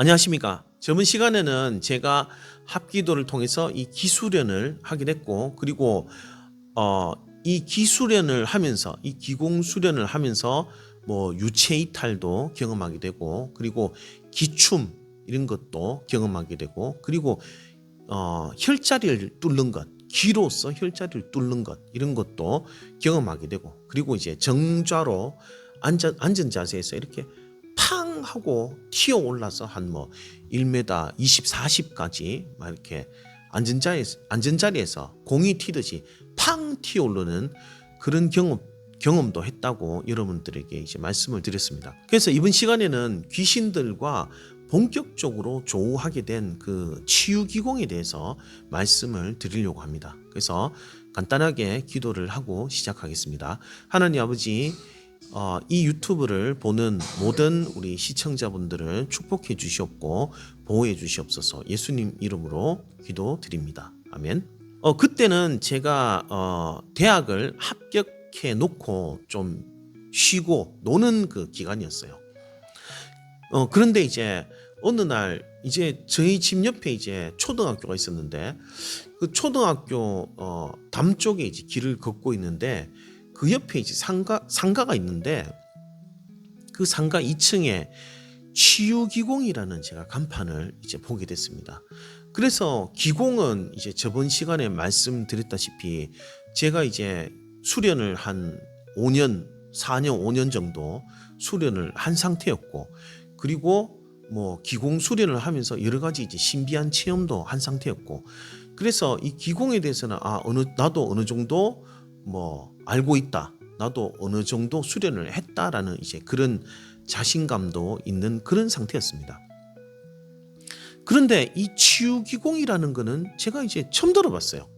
안녕하십니까. 저번 시간에는 제가 합기도를 통해서 이 기수련을 하게 됐고, 그리고 어, 이 기수련을 하면서 이 기공 수련을 하면서 뭐 유체 이탈도 경험하게 되고, 그리고 기춤 이런 것도 경험하게 되고, 그리고 어, 혈자리를 뚫는 것, 기로서 혈자리를 뚫는 것 이런 것도 경험하게 되고, 그리고 이제 정좌로 앉아, 앉은 자세에서 이렇게 팡 하고 튀어 올라서 한 뭐 1m 20, 40까지 막 이렇게 앉은 자리에서, 앉은 자리에서 공이 튀듯이 팡 튀어 오르는 그런 경험 경험도 했다고 여러분들에게 이제 말씀을 드렸습니다. 그래서 이번 시간에는 귀신들과 본격적으로 조우하게 된 그 치유 기공에 대해서 말씀을 드리려고 합니다. 그래서 간단하게 기도를 하고 시작하겠습니다. 하나님 아버지 어, 이 유튜브를 보는 모든 우리 시청자분들을 축복해 주시옵고 보호해 주시옵소서 예수님 이름으로 기도 드립니다. 아멘. 어, 그때는 제가 어, 대학을 합격해 놓고 좀 쉬고 노는 그 기간이었어요. 어, 그런데 이제 어느 날 이제 저희 집 옆에 이제 초등학교가 있었는데 그 초등학교 어, 담 쪽에 이제 길을 걷고 있는데 그 옆에 이제 상가 상가가 있는데 그 상가 2층에 치유기공이라는 제가 간판을 이제 보게 됐습니다. 그래서 기공은 이제 저번 시간에 말씀드렸다시피 제가 이제 수련을 한 5년, 4년, 5년 정도 수련을 한 상태였고 그리고 뭐 기공 수련을 하면서 여러 가지 이제 신비한 체험도 한 상태였고 그래서 이 기공에 대해서는 아 어느 나도 어느 정도 뭐 알고 있다. 나도 어느 정도 수련을 했다라는 이제 그런 자신감도 있는 그런 상태였습니다. 그런데 이 치유 기공이라는 거는 제가 이제 처음 들어봤어요.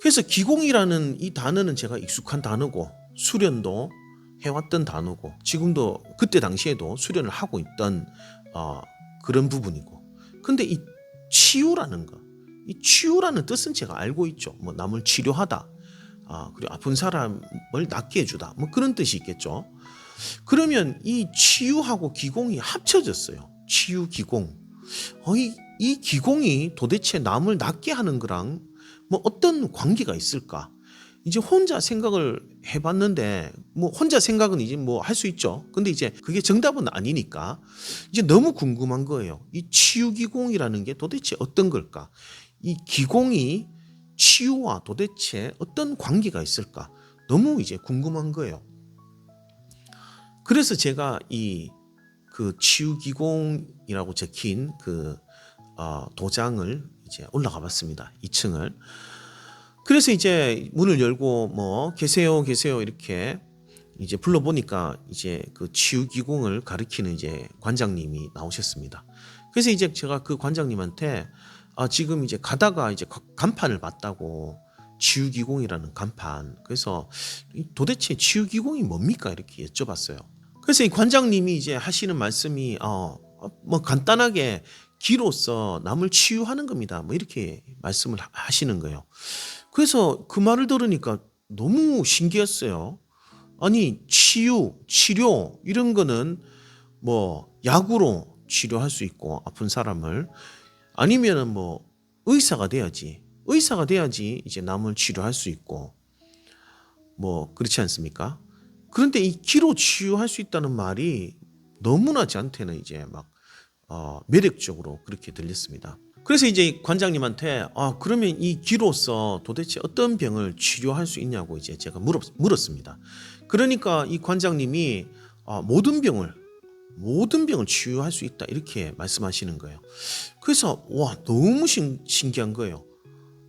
그래서 기공이라는 이 단어는 제가 익숙한 단어고 수련도 해왔던 단어고 지금도 그때 당시에도 수련을 하고 있던 어, 그런 부분이고 근데 이 치유라는 거, 이 치유라는 뜻은 제가 알고 있죠. 뭐 남을 치료하다, 아, 그리고 아픈 사람을 낫게 해주다. 뭐 그런 뜻이 있겠죠. 그러면 이 치유하고 기공이 합쳐졌어요. 치유 기공. 어, 이, 이 기공이 도대체 남을 낫게 하는 거랑 뭐 어떤 관계가 있을까? 이제 혼자 생각을 해봤는데 뭐 혼자 생각은 이제 뭐 할 수 있죠. 근데 이제 그게 정답은 아니니까 이제 너무 궁금한 거예요. 이 치유 기공이라는 게 도대체 어떤 걸까? 이 기공이 치유와 도대체 어떤 관계가 있을까? 너무 이제 궁금한 거예요. 그래서 제가 이 그 치유기공이라고 적힌 그 어, 도장을 이제 올라가 봤습니다. 2층을. 그래서 이제 문을 열고 뭐 계세요 계세요 이렇게 이제 불러보니까 이제 그 치유기공을 가리키는 이제 관장님이 나오셨습니다. 그래서 이제 제가 그 관장님한테 아 지금 이제 가다가 이제 가- 간판을 봤다고 치유기공이라는 간판. 그래서 이 도대체 치유기공이 뭡니까 이렇게 여쭤봤어요. 그래서 이 관장님이 이제 하시는 말씀이 어뭐 간단하게 기로서 남을 치유하는 겁니다. 뭐 이렇게 말씀을 하- 하시는 거예요. 그래서 그 말을 들으니까 너무 신기했어요. 아니 치유, 치료 이런 거는 뭐 약으로 치료할 수 있고 아픈 사람을 아니면은 뭐 의사가 돼야지. 의사가 돼야지 이제 남을 치료할 수 있고 뭐 그렇지 않습니까? 그런데 이 기로 치유할 수 있다는 말이 너무나 저한테는 이제 막 어, 매력적으로 그렇게 들렸습니다. 그래서 이제 이 관장님한테 아 그러면 이 기로서 도대체 어떤 병을 치료할 수 있냐고 이제 제가 물었, 물었습니다. 그러니까 이 관장님이 아, 모든 병을 모든 병을 치유할 수 있다 이렇게 말씀하시는 거예요. 그래서 와 너무 신, 신기한 거예요.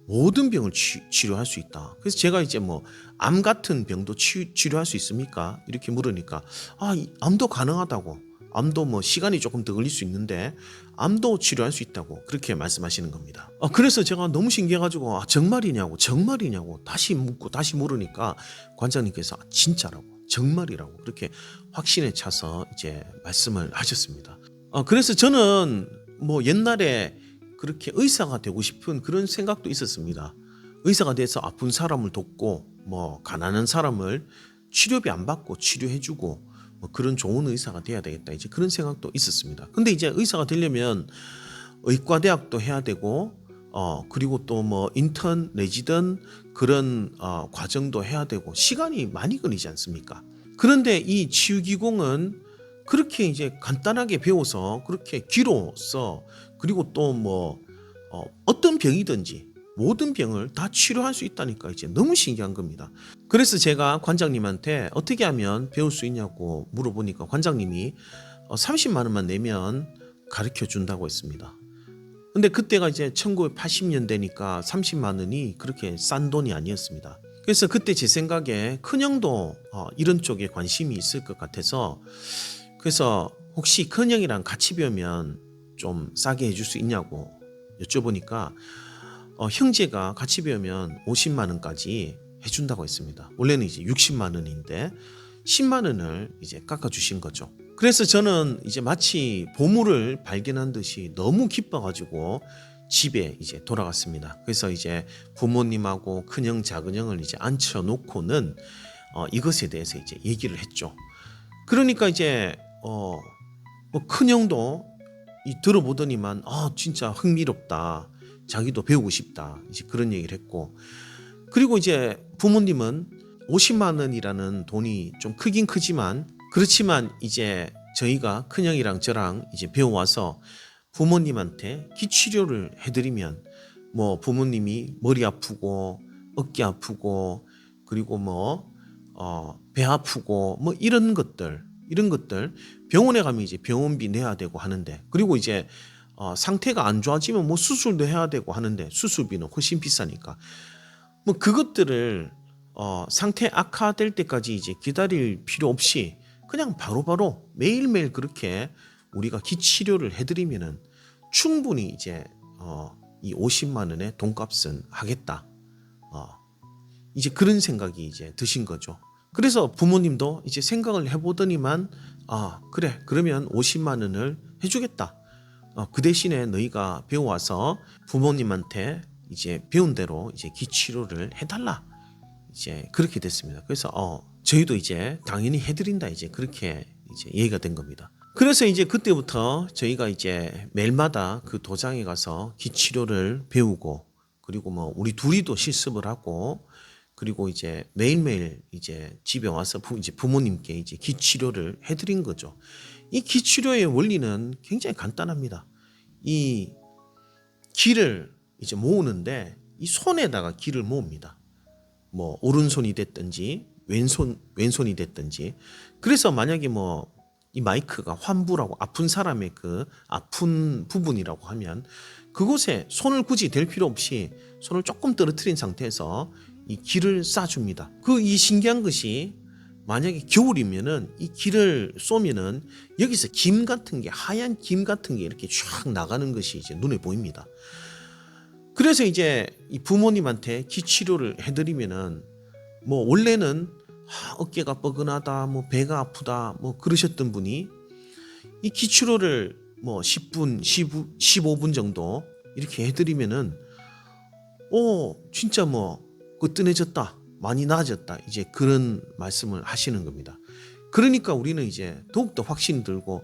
모든 병을 치, 치료할 수 있다. 그래서 제가 이제 뭐 암 같은 병도 치, 치료할 수 있습니까? 이렇게 물으니까 아이 암도 가능하다고. 암도 뭐 시간이 조금 더 걸릴 수 있는데 암도 치료할 수 있다고 그렇게 말씀하시는 겁니다. 아, 그래서 제가 너무 신기해가지고 아, 정말이냐고 정말이냐고 다시 묻고 다시 물으니까 관장님께서 아, 진짜라고 정말이라고 그렇게 확신에 차서 이제 말씀을 하셨습니다. 아, 그래서 저는 뭐 옛날에 그렇게 의사가 되고 싶은 그런 생각도 있었습니다. 의사가 돼서 아픈 사람을 돕고 뭐 가난한 사람을 치료비 안 받고 치료해주고 뭐 그런 좋은 의사가 돼야 되겠다 이제 그런 생각도 있었습니다. 근데 이제 의사가 되려면 의과대학도 해야 되고 어 그리고 또 뭐 인턴 내지든 그런 어 과정도 해야 되고 시간이 많이 걸리지 않습니까? 그런데 이 치유기공은 그렇게 이제 간단하게 배워서 그렇게 귀로써 그리고 또뭐 어, 어떤 병이든지 모든 병을 다 치료할 수 있다니까 이제 너무 신기한 겁니다. 그래서 제가 관장님한테 어떻게 하면 배울 수 있냐고 물어보니까 관장님이 어, 30만 원만 내면 가르쳐 준다고 했습니다. 근데 그때가 이제 1980년대니까 30만 원이 그렇게 싼 돈이 아니었습니다. 그래서 그때 제 생각에 큰형도 어, 이런 쪽에 관심이 있을 것 같아서 그래서 혹시 큰형이랑 같이 배우면 좀 싸게 해줄 수 있냐고 여쭤보니까 어, 형제가 같이 배우면 50만 원까지 해준다고 했습니다. 원래는 이제 60만 원인데 10만 원을 이제 깎아주신 거죠. 그래서 저는 이제 마치 보물을 발견한 듯이 너무 기뻐가지고 집에 이제 돌아갔습니다. 그래서 이제 부모님하고 큰형 작은형을 이제 앉혀놓고는 어, 이것에 대해서 이제 얘기를 했죠. 그러니까 이제 어, 뭐 큰형도 이 들어보더니만 아 진짜 흥미롭다. 자기도 배우고 싶다. 이제 그런 얘기를 했고 그리고 이제 부모님은 50만 원이라는 돈이 좀 크긴 크지만 그렇지만 이제 저희가 큰형이랑 저랑 이제 배워와서 부모님한테 기치료를 해드리면 뭐 부모님이 머리 아프고 어깨 아프고 그리고 뭐 어, 배 아프고 뭐 이런 것들 이런 것들 병원에 가면 이제 병원비 내야 되고 하는데 그리고 이제 어, 상태가 안 좋아지면 뭐 수술도 해야 되고 하는데 수술비는 훨씬 비싸니까. 뭐 그것들을 어, 상태 악화될 때까지 이제 기다릴 필요 없이 그냥 바로바로 매일매일 그렇게 우리가 기치료를 해드리면은 충분히 이제 어, 이 50만 원의 돈값은 하겠다. 어, 이제 그런 생각이 이제 드신 거죠. 그래서 부모님도 이제 생각을 해보더니만 아 그래 그러면 50만 원을 해주겠다. 어, 그 대신에 너희가 배워와서 부모님한테 이제 배운 대로 이제 기치료를 해달라. 이제 그렇게 됐습니다. 그래서 어 저희도 이제 당연히 해드린다 이제 그렇게 이제 얘기가 된 겁니다. 그래서 이제 그때부터 저희가 이제 매일마다 그 도장에 가서 기치료를 배우고 그리고 뭐 우리 둘이도 실습을 하고 그리고 이제 매일매일 이제 집에 와서 부, 이제 부모님께 이제 기치료를 해드린 거죠. 이 기치료의 원리는 굉장히 간단합니다. 이 기를 이제 모으는데 이 손에다가 기를 모읍니다. 뭐 오른손이 됐든지 왼손 왼손이 됐든지 그래서 만약에 뭐 이 마이크가 환부라고 아픈 사람의 그 아픈 부분이라고 하면 그곳에 손을 굳이 댈 필요 없이 손을 조금 떨어뜨린 상태에서 이 기를 쏴줍니다. 그 이 신기한 것이 만약에 겨울이면은 이 기를 쏘면은 여기서 김 같은 게 하얀 김 같은 게 이렇게 쫙 나가는 것이 이제 눈에 보입니다. 그래서 이제 이 부모님한테 기 치료를 해드리면은 뭐 원래는 아, 어깨가 뻐근하다, 뭐 배가 아프다, 뭐 그러셨던 분이 이 기치료를 뭐 10분, 15, 15분 정도 이렇게 해드리면은 오 진짜 뭐 거뜬해졌다, 많이 나아졌다 이제 그런 말씀을 하시는 겁니다. 그러니까 우리는 이제 더욱더 확신이 들고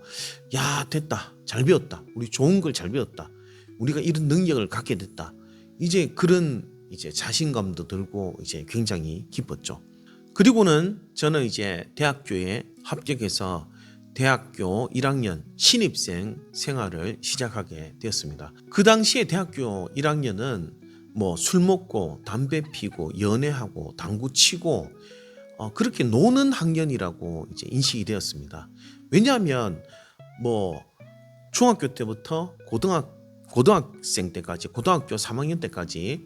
야 됐다, 잘 배웠다, 우리 좋은 걸 잘 배웠다, 우리가 이런 능력을 갖게 됐다. 이제 그런 이제 자신감도 들고 이제 굉장히 기뻤죠. 그리고는 저는 이제 대학교에 합격해서 대학교 1학년 신입생 생활을 시작하게 되었습니다. 그 당시에 대학교 1학년은 뭐 술 먹고 담배 피고 연애하고 당구 치고 어, 그렇게 노는 학년이라고 이제 인식이 되었습니다. 왜냐하면 뭐 중학교 때부터 고등학 고등학생 때까지 고등학교 3학년 때까지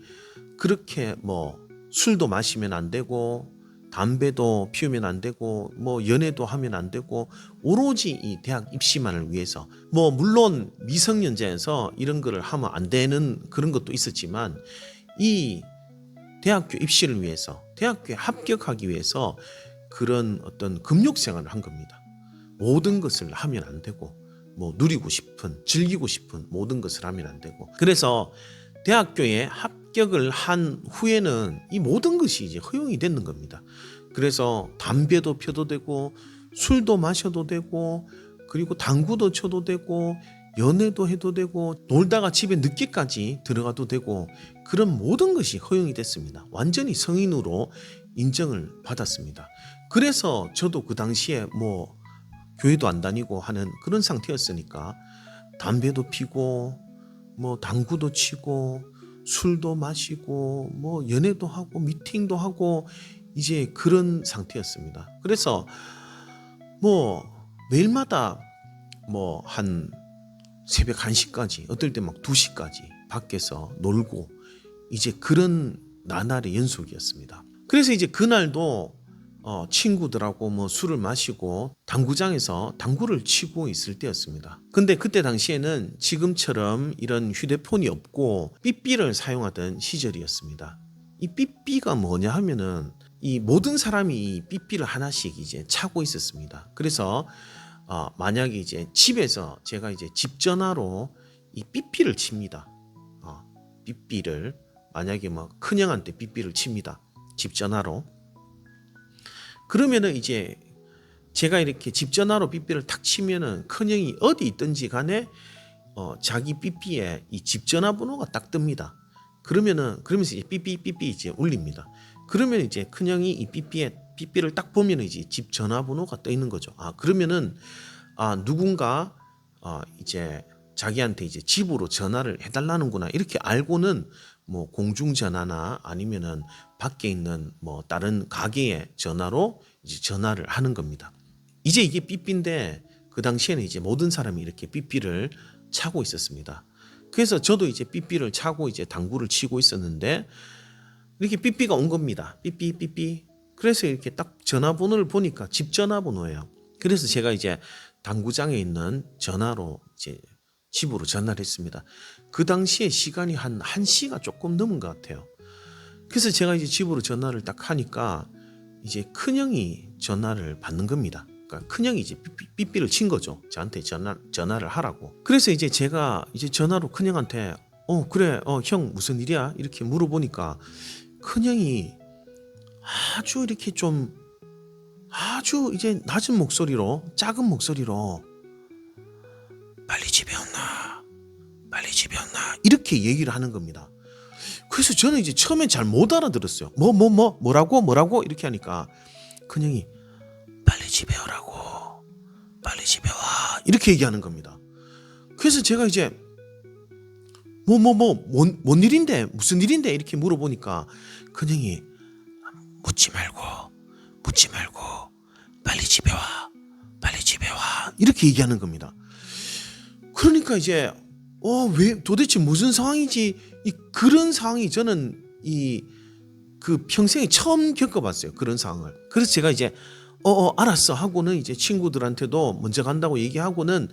그렇게 뭐 술도 마시면 안 되고 담배도 피우면 안 되고 뭐 연애도 하면 안 되고 오로지 이 대학 입시만을 위해서 뭐 물론 미성년자에서 이런 거를 하면 안 되는 그런 것도 있었지만 이 대학교 입시를 위해서 대학교에 합격하기 위해서 그런 어떤 금욕 생활을 한 겁니다. 모든 것을 하면 안 되고 뭐 누리고 싶은 즐기고 싶은 모든 것을 하면 안 되고 그래서 대학교에 합격을 한 후에는 이 모든 것이 이제 허용이 되는 겁니다. 그래서 담배도 펴도 되고 술도 마셔도 되고 그리고 당구도 쳐도 되고 연애도 해도 되고 놀다가 집에 늦게까지 들어가도 되고 그런 모든 것이 허용이 됐습니다. 완전히 성인으로 인정을 받았습니다. 그래서 저도 그 당시에 뭐 교회도 안 다니고 하는 그런 상태였으니까 담배도 피고 뭐 당구도 치고 술도 마시고 뭐 연애도 하고 미팅도 하고 이제 그런 상태였습니다. 그래서 뭐 매일마다 뭐 한 새벽 1시까지 어떨 때 막 2시까지 밖에서 놀고 이제 그런 나날의 연속이었습니다. 그래서 이제 그날도 어, 친구들하고 뭐 술을 마시고 당구장에서 당구를 치고 있을 때였습니다. 근데 그때 당시에는 지금처럼 이런 휴대폰이 없고 삐삐를 사용하던 시절이었습니다. 이 삐삐가 뭐냐 하면은 이 모든 사람이 이 삐삐를 하나씩 이제 차고 있었습니다. 그래서 어, 만약에 이제 집에서 제가 이제 집 전화로 이 삐삐를 칩니다. 어, 삐삐를 만약에 뭐 큰형한테 삐삐를 칩니다. 집 전화로. 그러면은 이제 제가 이렇게 집 전화로 삐삐를 탁 치면은 큰형이 어디 있든지 간에 어, 자기 삐삐에 이 집 전화번호가 딱 뜹니다. 그러면은 그러면서 이제 삐삐 삐삐 이제 울립니다. 그러면 이제 큰형이 이 삐삐에 삐삐를 딱 보면 이제 집 전화번호가 떠 있는 거죠. 아 그러면은 아 누군가 아 이제 자기한테 이제 집으로 전화를 해달라는구나 이렇게 알고는 뭐 공중 전화나 아니면은 밖에 있는 뭐 다른 가게의 전화로 이제 전화를 하는 겁니다. 이제 이게 삐삐인데 그 당시에는 이제 모든 사람이 이렇게 삐삐를 차고 있었습니다. 그래서 저도 이제 삐삐를 차고 이제 당구를 치고 있었는데 이렇게 삐삐가 온 겁니다. 삐삐 삐삐. 그래서 이렇게 딱 전화번호를 보니까 집 전화번호예요. 그래서 제가 이제 당구장에 있는 전화로 이제 집으로 전화를 했습니다. 그 당시에 시간이 한 1시가 조금 넘은 것 같아요. 그래서 제가 이제 집으로 전화를 딱 하니까 이제 큰형이 전화를 받는 겁니다. 그러니까 큰형이 이제 삐삐, 삐삐를 친 거죠. 저한테 전화, 전화를 하라고. 그래서 이제 제가 이제 전화로 큰형한테 어 그래 어 형 무슨 일이야 이렇게 물어보니까 큰형이 아주 이렇게 좀 아주 이제 낮은 목소리로 작은 목소리로 빨리 집에 이렇게 얘기를 하는 겁니다. 그래서 저는 이제 처음엔 잘 못 알아들었어요. 뭐 뭐 뭐 뭐, 라고 뭐라고 이렇게 하니까 큰형이 빨리 집에 오라고 빨리 집에 와 이렇게 얘기하는 겁니다. 그래서 제가 이제 뭐 뭐 뭐 뭔 뭔 일인데 무슨 일인데 이렇게 물어보니까 큰형이 묻지 말고 묻지 말고 빨리 집에 와 빨리 집에 와 이렇게 얘기하는 겁니다. 그러니까 이제 어 왜 도대체 무슨 상황이지 이 그런 상황이 저는 이 그 평생에 처음 겪어봤어요 그런 상황을. 그래서 제가 이제 어, 어 알았어 하고는 이제 친구들한테도 먼저 간다고 얘기하고는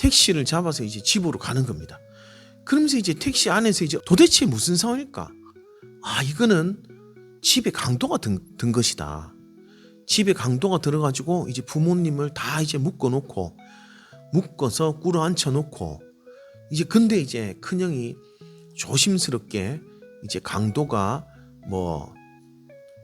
택시를 잡아서 이제 집으로 가는 겁니다. 그러면서 이제 택시 안에서 이제 도대체 무슨 상황일까? 아 이거는 집에 강도가 든, 든 것이다. 집에 강도가 들어가지고 이제 부모님을 다 이제 묶어놓고 묶어서 꿇어 앉혀놓고 이제 근데 이제 큰형이 조심스럽게 이제 강도가 뭐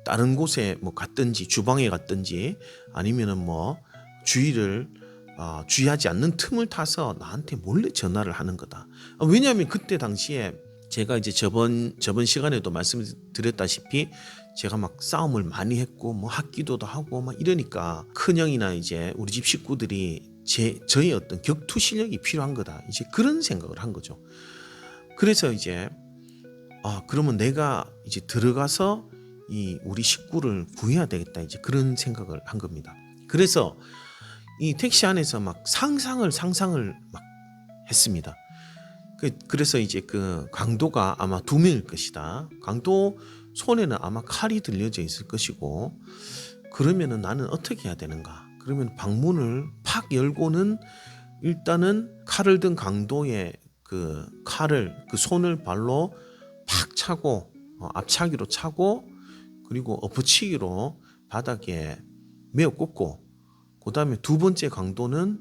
다른 곳에 뭐 갔든지 주방에 갔든지 아니면은 뭐 주의를 어, 주의하지 않는 틈을 타서 나한테 몰래 전화를 하는 거다. 아, 왜냐하면 그때 당시에 제가 이제 저번 저번 시간에도 말씀드렸다시피 제가 막 싸움을 많이 했고 뭐 학기도도 하고 막 이러니까 큰형이나 이제 우리 집 식구들이 제 저의 어떤 격투 실력이 필요한 거다. 이제 그런 생각을 한 거죠. 그래서 이제 아 그러면 내가 이제 들어가서 이 우리 식구를 구해야 되겠다. 이제 그런 생각을 한 겁니다. 그래서 이 택시 안에서 막 상상을 상상을 막 했습니다. 그, 그래서 이제 그 강도가 아마 두 명일 것이다. 강도 손에는 아마 칼이 들려져 있을 것이고 그러면은 나는 어떻게 해야 되는가? 그러면 방문을 팍 열고는 일단은 칼을 든 강도의 그 칼을 그 손을 발로 팍 차고 어, 앞차기로 차고 그리고 엎어치기로 바닥에 메어 꽂고 그 다음에 두 번째 강도는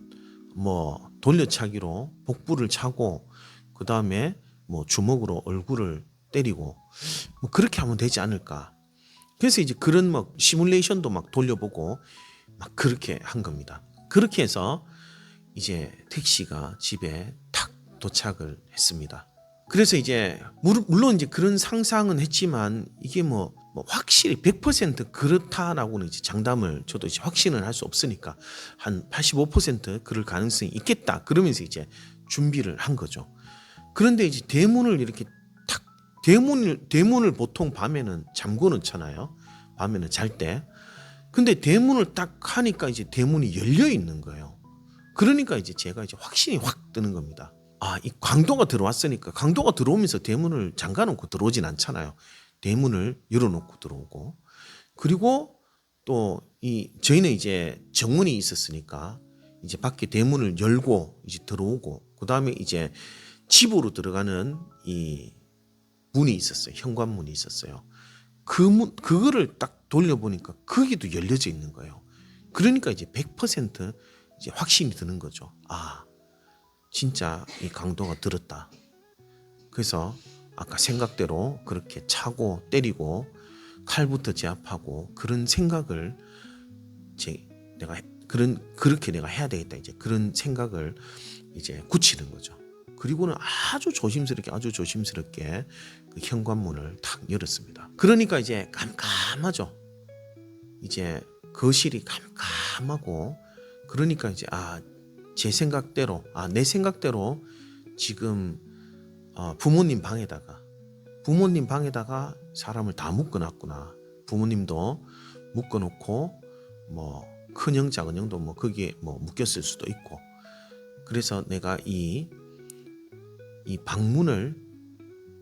뭐 돌려차기로 복부를 차고 그 다음에 뭐 주먹으로 얼굴을 때리고 뭐 그렇게 하면 되지 않을까. 그래서 이제 그런 막 시뮬레이션도 막 돌려보고 막 그렇게 한 겁니다. 그렇게 해서 이제 택시가 집에 탁 도착을 했습니다. 그래서 이제 물- 물론 이제 그런 상상은 했지만 이게 뭐, 뭐 확실히 100% 그렇다라고는 이제 장담을 저도 이제 확신을 할 수 없으니까 한 85% 그럴 가능성이 있겠다 그러면서 이제 준비를 한 거죠. 그런데 이제 대문을 이렇게 탁 대문을 대문을 보통 밤에는 잠궈 놓잖아요. 밤에는 잘 때. 근데 대문을 딱 하니까 이제 대문이 열려 있는 거예요. 그러니까 이제 제가 이제 확신이 확 드는 겁니다. 아, 이 강도가 들어왔으니까 강도가 들어오면서 대문을 잠가 놓고 들어오진 않잖아요. 대문을 열어 놓고 들어오고. 그리고 또 이 저희는 이제 정문이 있었으니까 이제 밖에 대문을 열고 이제 들어오고 그다음에 이제 집으로 들어가는 이 문이 있었어요. 현관문이 있었어요. 그 문, 그거를 딱 돌려보니까 거기도 열려져 있는 거예요. 그러니까 이제 100% 이제 확신이 드는 거죠. 아, 진짜 이 강도가 들었다. 그래서 아까 생각대로 그렇게 차고 때리고 칼부터 제압하고 그런 생각을 제 내가 해- 그런 그렇게 내가 해야 되겠다 이제 그런 생각을 이제 굳히는 거죠. 그리고는 아주 조심스럽게 아주 조심스럽게 그 현관문을 탁 열었습니다. 그러니까 이제 깜깜하죠. 이제 거실이 깜깜하고 그러니까 이제 아 제 생각대로 아 내 생각대로 지금 어, 부모님 방에다가 부모님 방에다가 사람을 다 묶어놨구나. 부모님도 묶어놓고 뭐 큰형 작은형도 뭐 거기에 뭐 묶였을 수도 있고 그래서 내가 이 이 방문을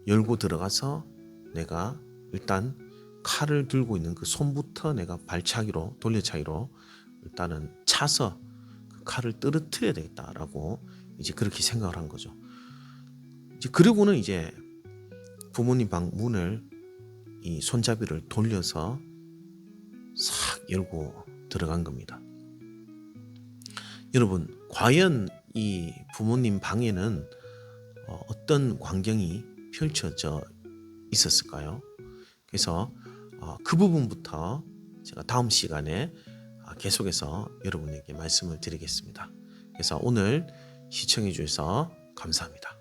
열고 들어가서 내가 일단 칼을 들고 있는 그 손부터 내가 발차기로 돌려차기로 일단은 차서 그 칼을 떨어뜨려야 되겠다라고 이제 그렇게 생각을 한 거죠. 이제 그러고는 이제 부모님 방 문을 이 손잡이를 돌려서 싹 열고 들어간 겁니다. 여러분, 과연 이 부모님 방에는 어, 어떤 광경이 펼쳐져 있었을까요? 그래서 어, 그 부분부터 제가 다음 시간에 아, 계속해서 여러분에게 말씀을 드리겠습니다. 그래서 오늘 시청해 주셔서 감사합니다.